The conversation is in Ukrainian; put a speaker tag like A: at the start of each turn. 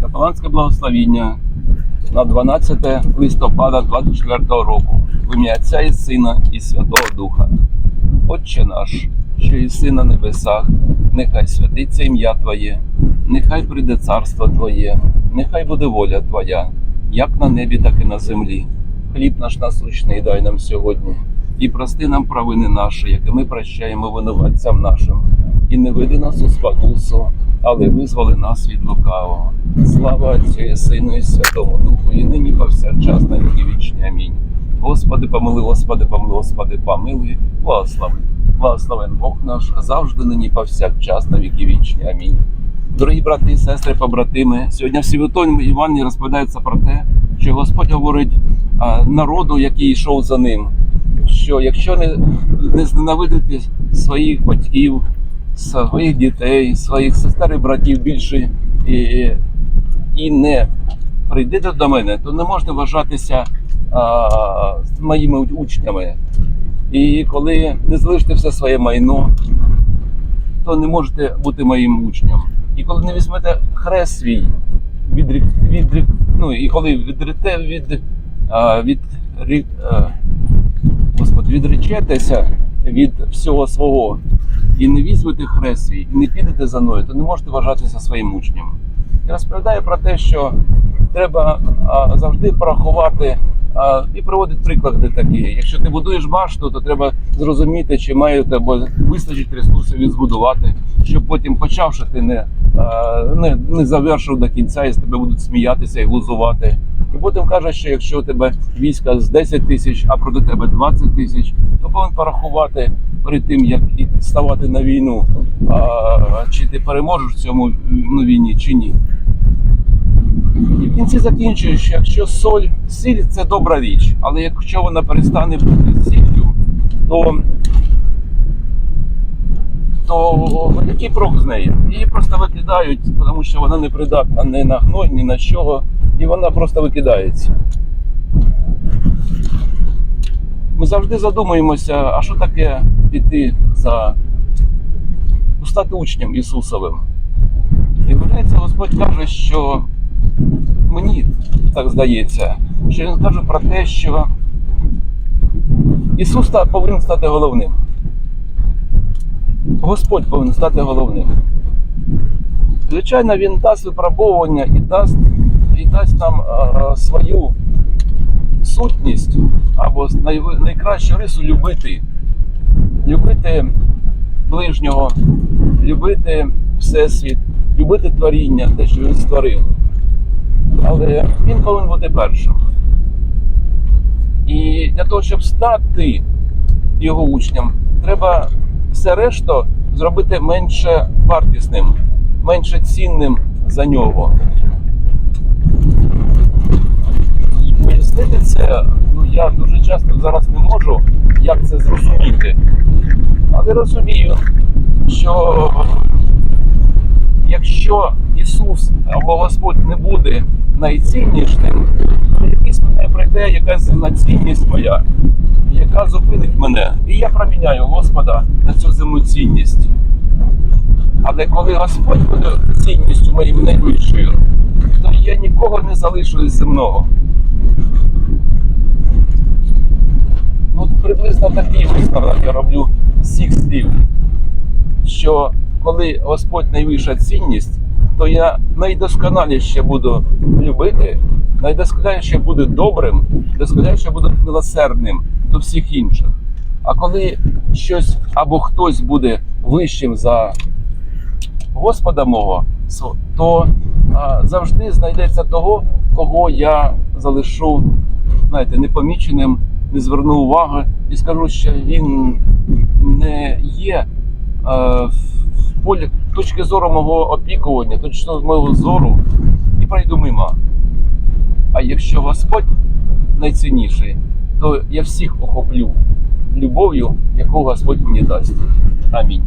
A: Капеланське благословіння на 12 листопада 24 року. В ім'я Отця і Сина і Святого Духа. Отче наш, що єси на небесах, нехай святиться ім'я Твоє, нехай прийде царство Твоє, нехай буде воля Твоя, як на небі, так і на землі. Хліб наш насущний дай нам сьогодні, і прости нам провини наші, які ми прощаємо винуватцям нашим, і не веди нас у спокусу, але визволи нас від лукавого. Слава Отцю і Сину і Святому Духу, і нині повсякчас на віки вічні. Амінь. Господи, помили, Господи, помили, Господи, помилуй, благослови. Благословен Бог наш завжди нині повсякчас на віки вічні. Амінь. Дорогі брати і сестри, побратими, сьогодні в Святому Івані розповідається про те, що Господь говорить народу, який йшов за ним, що якщо не, не зненавидити своїх батьків, своїх дітей, своїх сестер і братів більше і, і не прийдете до мене, то не можна вважатися а, моїми учнями. І коли не залишите все своє майно, то не можете бути моїм учнем. І коли не візьмете хрест свій, відрік, відрік, ну і коли відрите від, а, від, рі- Господи, відречетеся від всього свого і не візьмете хрест свій, і не підете за мною, то не можете вважатися своїм учнем. І розповідає про те, що треба а, завжди порахувати а, і проводить приклади такі. Якщо ти будуєш башту, то треба зрозуміти, чи має у тебе вистачить ресурсів її збудувати, щоб потім, почавши, ти не, а, не, не завершив до кінця і з тебе будуть сміятися і глузувати. І потім каже, що якщо у тебе війська з 10 тисяч, а проти тебе 20 тисяч, то повинен порахувати перед тим, як ставати на війну, а, чи ти переможеш в цьому ну, війні, чи ні. І в кінці закінчує, що якщо соль, сіль це добра річ, але якщо вона перестане бути сіллю, то, то який прок з неї? Її просто викидають, тому що вона не придатна ні на гной, ні на чого, і вона просто викидається. Ми завжди задумуємося, а що таке піти за стати учнем Ісусовим. І виявляється, Господь каже, що мені так здається, що він каже про те, що Ісус повинен стати головним. Господь повинен стати головним. Звичайно, Він дасть випробовування і дасть, і дасть нам е, свою сутність або найкращу рису любити. Любити ближнього, любити Всесвіт, любити творіння, те, що він створив. Але він повинен бути першим. І для того, щоб стати його учнем, треба все решту зробити менше вартісним, менше цінним за нього. І пояснити ну я дуже часто зараз не можу, як це зрозуміти. Але розумію, що якщо Ісус або Господь не буде найціннішим, то якийсь мене прийде якась земна цінність моя, яка зупинить мене. І я проміняю Господа на цю земну цінність. Але коли Господь буде цінністю моєю найвищою, то я нікого не залишу із земного. Ну, приблизно такий висновок я роблю цих слів, що коли Господь найвища цінність, то я найдосконаліше буду любити, найдосконаліше буду добрим, досконаліше буду милосердним до всіх інших. А коли щось або хтось буде вищим за Господа мого, то завжди знайдеться того, кого я залишу, знаєте, непоміченим, не зверну уваги і скажу, що він не є е, в полі точки зору мого опікування, точки мого зору, і пройду мимо. А якщо Господь найцінніший, то я всіх охоплю любов'ю, яку Господь мені дасть. Амінь.